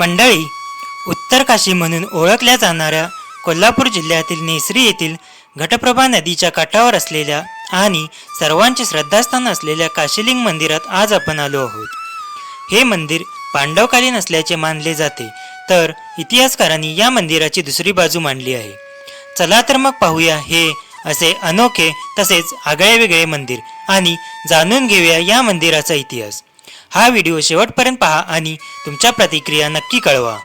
मंडळी उत्तर काशी म्हणून ओळखल्या जाणाऱ्या कोल्हापूर जिल्ह्यातील नेसरी येथील घटप्रभा नदीच्या काठावर असलेल्या आणि सर्वांचे श्रद्धास्थान असलेल्या काशीलिंग मंदिरात आज आपण आलो आहोत. हे मंदिर पांडवकालीन असल्याचे मानले जाते तर इतिहासकारांनी या मंदिराची दुसरी बाजू मांडली आहे. चला तर मग पाहूया हे असे अनोखे तसेच आगळे वेगळे मंदिर आणि जाणून घेऊया या मंदिराचा इतिहास. हा व्हिडिओ शेवटपर्यंत पहा आणि तुमच्या प्रतिक्रिया नक्की कळवा.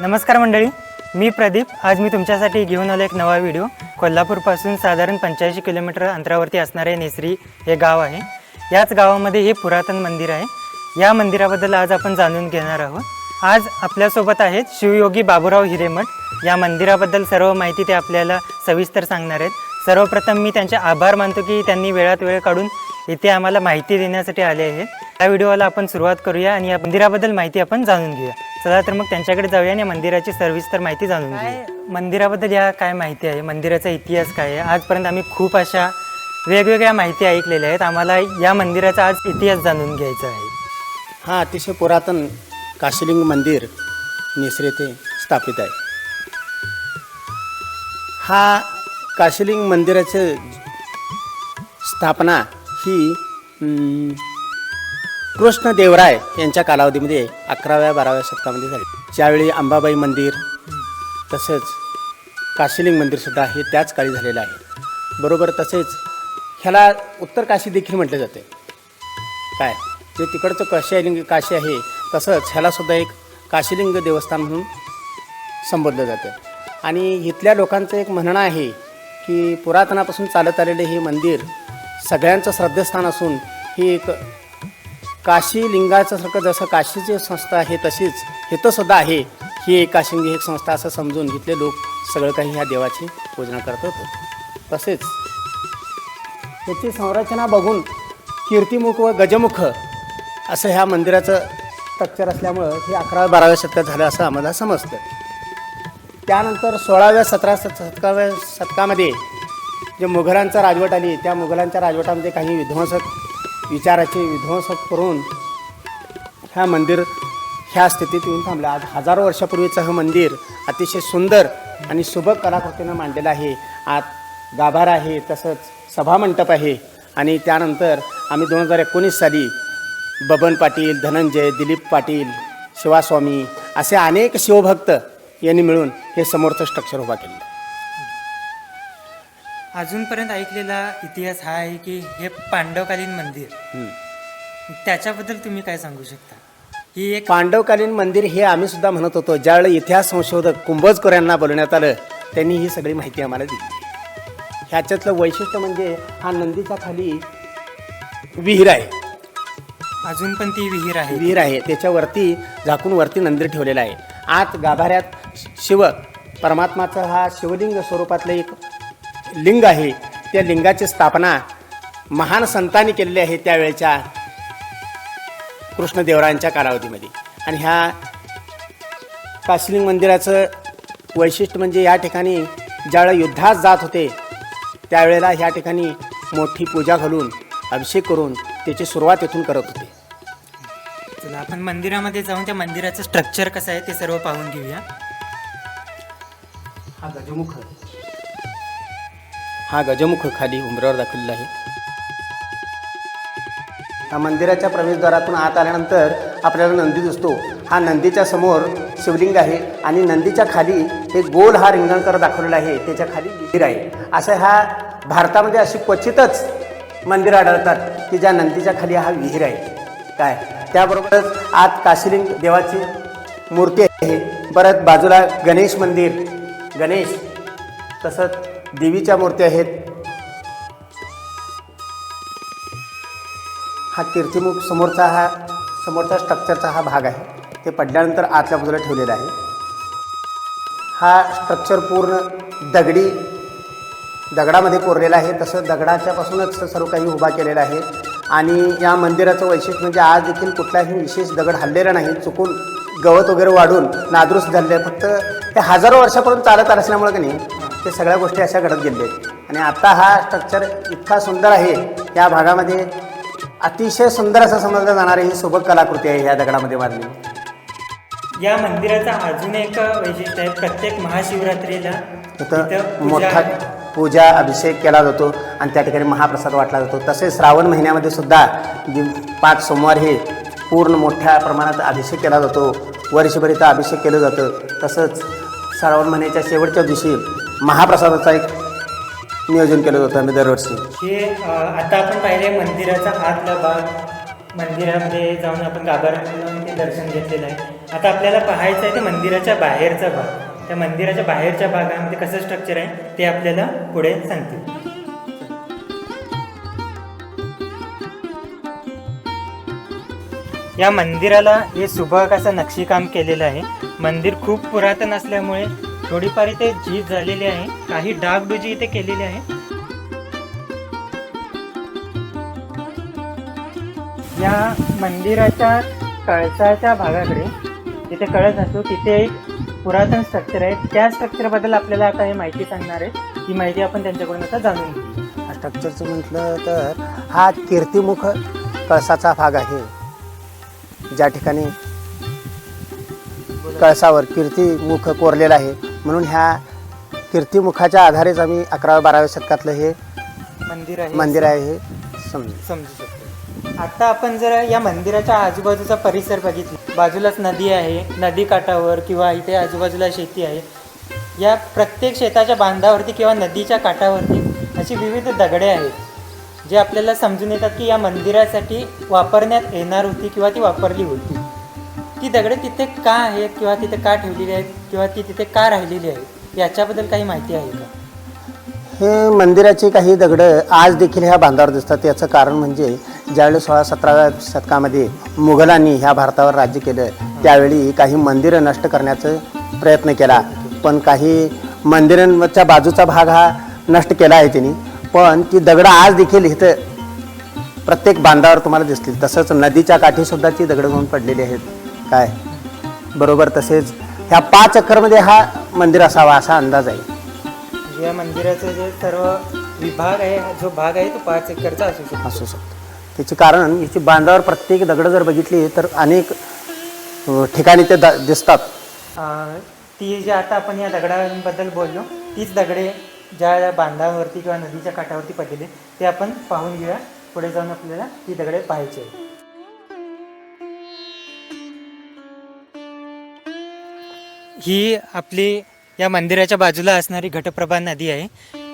नमस्कार मंडळी मी प्रदीप. आज मी तुमच्यासाठी घेऊन आलो एक नवा व्हिडिओ. कोल्हापूरपासून साधारण पंच्याऐंशी किलोमीटर अंतरावरती असणारे नेसरी हे गाव आहे. याच गावामध्ये हे पुरातन मंदिर आहे. या मंदिराबद्दल आज आपण जाणून घेणार आहोत. आज आपल्यासोबत आहेत शिवयोगी बाबूराव हिरेमठ. या मंदिराबद्दल सर्व माहिती ते आपल्याला सविस्तर सांगणार आहेत. सर्वप्रथम मी त्यांचे आभार मानतो की त्यांनी वेळात वेळ काढून इथे आम्हाला माहिती देण्यासाठी आले आहेत या व्हिडिओला आपण सुरुवात करूया आणि या मंदिराबद्दल माहिती आपण जाणून घेऊया. चला तर मग त्यांच्याकडे जाऊया आणि या मंदिराची सविस्तर माहिती जाणून घेऊया. मंदिराबद्दल या काय माहिती आहे? मंदिराचा इतिहास काय आहे? आजपर्यंत आम्ही खूप अशा वेगवेगळ्या माहिती ऐकलेल्या आहेत. आम्हाला या मंदिराचा आज इतिहास जाणून घ्यायचा आहे. हा अतिशय पुरातन काशीलिंग मंदिर नेसरे येथे स्थापित आहे. हा काशीलिंग मंदिराची स्थापना ही कृष्णदेवराय यांच्या कालावधीमध्ये अकराव्या बाराव्या शतकामध्ये झाली. ज्यावेळी अंबाबाई मंदिर तसंच काशीलिंग मंदिरसुद्धा हे त्याच काळी झालेलं आहे. बरोबर तसेच ह्याला उत्तर काशी देखील म्हटलं जाते. काय? जे तिकडचं काशीलिंग काशी आहे तसंच ह्यालासुद्धा एक काशीलिंग देवस्थान म्हणून संबोधलं जातं. आणि इथल्या लोकांचं एक म्हणणं आहे की पुरातनापासून चालत आलेले हे मंदिर सगळ्यांचं श्रद्धास्थान असून ही एक काशी सारखं जसं काशीची संस्था आहे तशीच इथंसुद्धा आहे. ही एक काशिंगी एक संस्था असं समजून इथले लोक सगळं काही ह्या देवाची पूजना करत होते. तसेच याची संरचना बघून कीर्तिमुख व गजमुख असं ह्या मंदिराचं स्ट्रक्चर असल्यामुळं हे अकराव्या बाराव्या शतकात झालं असं आम्हाला समजतं. त्यानंतर सोळाव्या सतरा सतराव्या शतकामध्ये जे मुघलांचा राजवट आली त्या मुघलांच्या राजवटामध्ये काही विध्वंसक विचाराचे विध्वंसक करून ह्या मंदिर ह्या स्थितीत येऊन थांबलं. आज हजारो वर्षापूर्वीचं हे मंदिर अतिशय सुंदर आणि सुबक कलाकृतीनं मांडलेलं आहे. आत गाभारा आहे तसंच सभामंडप आहे आणि त्यानंतर आम्ही दोन हजार एकोणीस साली बबन पाटील धनंजय दिलीप पाटील शिवास्वामी असे अनेक शिवभक्त यांनी मिळून हे समोरचं स्ट्रक्चर उभा केलं. अजूनपर्यंत ऐकलेला इतिहास हा आहे की हे पांडवकालीन मंदिर. त्याच्याबद्दल तुम्ही काय सांगू शकता? ही एक पांडवकालीन मंदिर हे आम्ही सुद्धा म्हणत होतो ज्यावेळी इतिहास संशोधक कुंभजकर यांना बोलवण्यात आलं त्यांनी ही सगळी माहिती आम्हाला दिली. ह्याच्यातलं वैशिष्ट्य म्हणजे हा नंदीच्या खाली विहीर आहे. अजून पण ती विहीर आहे. विहीर आहे. त्याच्यावरती झाकून वरती नंदी ठेवलेलं आहे. आत गाभाऱ्यात शिव परमात्माचं हा शिवलिंग स्वरूपातलं एक लिंग आहे. त्या लिंगाची स्थापना महान संतांनी केलेली आहे त्यावेळेच्या कृष्णदेवरायांच्या कालावधीमध्ये. आणि ह्या काशीलिंग मंदिराचं वैशिष्ट्य म्हणजे या ठिकाणी ज्यावेळेला युद्धात जात होते त्यावेळेला ह्या ठिकाणी मोठी पूजा घालून अभिषेक करून त्याची सुरुवात इथून करत होते. तुला आपण मंदिरामध्ये जाऊन त्या मंदिराचं स्ट्रक्चर कसं आहे ते सर्व पाहून घेऊया. हा गजमुख. हा गजमुख खाली उंबऱ्यावर दाखवलेला आहे. हा मंदिराच्या प्रवेशद्वारातून आत आल्यानंतर आपल्याला नंदी दिसतो. हा नंदीच्या समोर शिवलिंग आहे आणि नंदीच्या खाली हे गोल हा रिंगणकर दाखवलेला आहे. त्याच्याखाली विहीर आहे. असं ह्या भारतामध्ये अशी क्वचितच मंदिर आढळतात की ज्या नंदीच्या खाली हा विहीर आहे. काय? त्याबरोबरच आत काशीलिंग देवाची मूर्ती आहे. परत बाजूला गणेश मंदिर. गणेश तसंच देवीच्या मूर्त्या आहेत. हा कीर्तिमुख समोरचा हा समोरचा स्ट्रक्चरचा हा भाग आहे. ते पडल्यानंतर आतल्या बाजूला ठेवलेला आहे. हा स्ट्रक्चर पूर्ण दगडी दगडामध्ये कोरलेला आहे. तसं दगडाच्यापासूनच सर्व काही उभा केलेला आहे. आणि या मंदिराचं वैशिष्ट्य म्हणजे आज देखील कुठलाही विशेष दगड हल्लेला नाही चुकून गवत वगैरे वाढून नादुरुस्त झालेले आहे. फक्त ते हजारो वर्षापासून चालत असल्यामुळे की नाही ते सगळ्या गोष्टी अशा घडत गेलेल्या आहेत. आणि आता हा स्ट्रक्चर इतका सुंदर आहे या भागामध्ये अतिशय सुंदर असं समजलं जाणारी ही सुबक कलाकृती आहे या दगडामध्ये बांधली या मंदिराचा अजून एक वैशिष्ट्य आहे प्रत्येक महाशिवरात्रीला मोठा पूजा अभिषेक केला जातो आणि त्या ठिकाणी महाप्रसाद वाटला जातो. तसेच श्रावण महिन्यामध्ये सुद्धा पाच सोमवार हे पूर्ण मोठ्या प्रमाणात अभिषेक केला जातो. वर्षभरीचा अभिषेक केलं जातं. तसंच श्रावण महिन्याच्या शेवटच्या दिवशी महाप्रसादाचा एक नियोजन केलं जातं आम्ही दरवर्षी. हे आता आपण पाहिले मंदिराचा आतला भाग. मंदिरामध्ये जाऊन आपण गाभाऱ्यामध्ये जाऊन ते दर्शन घेतलेलं आहे. आता आपल्याला पाहायचं आहे ते मंदिराच्या बाहेरचा भाग. त्या मंदिराच्या बाहेरच्या भागामध्ये कसं स्ट्रक्चर आहे ते आपल्याला पुढे सांगतील. या मंदिराला हे सुबक असं नक्षीकाम केलेलं आहे. मंदिर खूप पुरातन असल्यामुळे थोडीफार इथे झीज झालेली आहे. काही डागडुजी इथे केलेली आहे. या मंदिराच्या कळसाच्या भागाकडे जिथे कळस असतो तिथे एक पुरातन स्ट्रक्चर आहे. त्या स्ट्रक्चरबद्दल आपल्याला आता हे माहिती सांगणार आहे. ती माहिती आपण त्यांच्याकडून आता जाणून घेऊ. स्ट्रक्चरचं म्हटलं तर हा कीर्तिमुख कळसाचा भाग आहे. ज्या ठिकाणी कळसावर कीर्तिमुख कोरलेलं आहे. म्हणून ह्या कीर्तिमुखाच्या आधारेच आम्ही अकराव्या बाराव्या शतकातलं हे मंदिर आहे. मंदिर आहे हे समजू. समजू शकतो. आता आपण जर या मंदिराच्या आजूबाजूचा परिसर बघितला. बाजूलाच नदी आहे नदी काठावर किंवा इथे आजूबाजूला शेती आहे. या प्रत्येक शेताच्या बांधावरती किंवा नदीच्या काठावरती अशी विविध दगडे आहेत जे आपल्याला समजून येतात की या मंदिरासाठी वापरण्यात येणार होती किंवा ती वापरली होती. ती दगडे तिथे का आहेत किंवा तिथे का ठेवलेली आहेत किंवा ती तिथे का राहिलेली आहेत याच्याबद्दल काही माहिती आहे का? हे मंदिराची काही दगडं आज देखील ह्या बांधावर दिसतात. याचं कारण म्हणजे ज्यावेळी सोळा सतराव्या शतकामध्ये मुघलांनी ह्या भारतावर राज्य केलं त्यावेळी काही मंदिरं नष्ट करण्याचा प्रयत्न केला. पण काही मंदिरांच्या बाजूचा भाग हा नष्ट केला आहे त्यांनी. पण ती दगडं आज देखील इथं प्रत्येक बांधावर तुम्हाला दिसतील. तसंच नदीच्या काठीसुद्धा ती दगडं घेऊन पडलेली आहेत. काय? बरोबर तसेच ह्या पाच चक्करमध्ये हा मंदिर असावा असा अंदाज आहे. या मंदिराचं जे सर्व विभाग आहे जो भाग आहे तो पाच एकरचा असू शकतो. असू शकतो. त्याचे कारण याची बांधावर प्रत्येक दगडं जर बघितली तर अनेक ठिकाणी ते द दिसतात. ती जी आता आपण या दगडांबद्दल बोललो तीच दगडे ज्या बांधावरती किंवा नदीच्या काठावरती पडलेले ते आपण पाहून घेऊया. पुढे जाऊन आपल्याला ती दगडे पाहायची ही आपली या मंदिराच्या बाजूला असणारी घटप्रभा नदी आहे.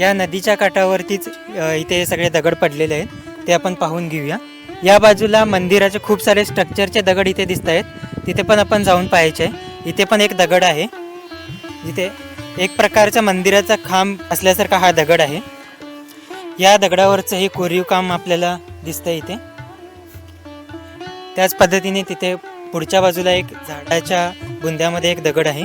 या नदीच्या काठावरतीच इथे सगळे दगड पडलेले आहेत. ते आपण पाहून घेऊया. या बाजूला मंदिराचे खूप सारे स्ट्रक्चरचे दगड इथे दिसत आहेत. तिथे पण आपण जाऊन पाहायचे. आहे इथे पण एक दगड आहे. जिथे एक प्रकारचा मंदिराचा खांब असल्यासारखा हा दगड आहे. या दगडावरचं हे कोरीव काम आपल्याला दिसतं इथे. त्याच पद्धतीने तिथे पुढच्या बाजूला एक झाडाच्या बुंद्यामध्ये एक दगड आहे.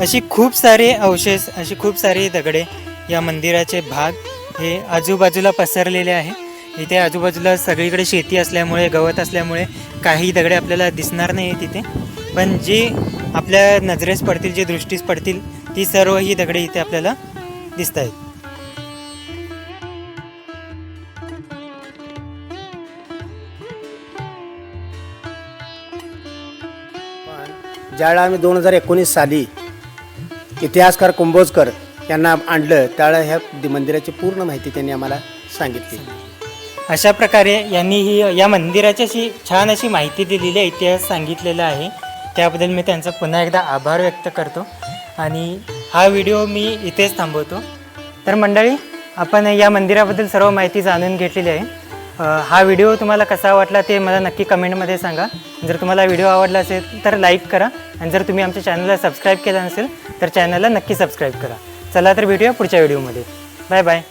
अशी खूप सारे अवशेष अशी खूप सारे दगडे या मंदिराचे भाग हे आजूबाजूला पसरलेले आहे. इथे आजूबाजूला सगळीकडे शेती असल्यामुळे गवत असल्यामुळे काही दगडे आपल्याला दिसणार नाही तिथे पण जी आपल्या नजरेस पडतील जी दृष्टीस पडतील ती सर्व ही दगडे इथे आपल्याला दिसत आहेत ज्यावेळेला आम्ही दोन हजार एकोणीस साली इतिहासकार कुंभोजकर यांना आणलं त्यावेळेला ह्या मंदिराची पूर्ण माहिती त्यांनी आम्हाला सांगितली. अशा प्रकारे यांनी ही या मंदिराच्याशी अशी छान अशी माहिती दिलेली आहे इतिहास सांगितलेला आहे. त्याबद्दल मी त्यांचा पुन्हा एकदा आभार व्यक्त करतो. आणि हा व्हिडिओ मी इथेच थांबवतो. तर मंडळी आपण या मंदिराबद्दल सर्व माहिती जाणून घेतलेली आहे. हा व्हिडिओ तुम्हाला कसा वाटला ते मला नक्की कमेंटमध्ये सांगा. जर तुम्हाला व्हिडिओ आवडला असेल तर लाईक करा. आणि जर तुम्ही आमच्या चॅनलला सबस्क्राईब केलं नसेल तर चॅनलला नक्की सबस्क्राईब करा. चला तर भेटूया पुढच्या व्हिडिओमध्ये. Bye bye.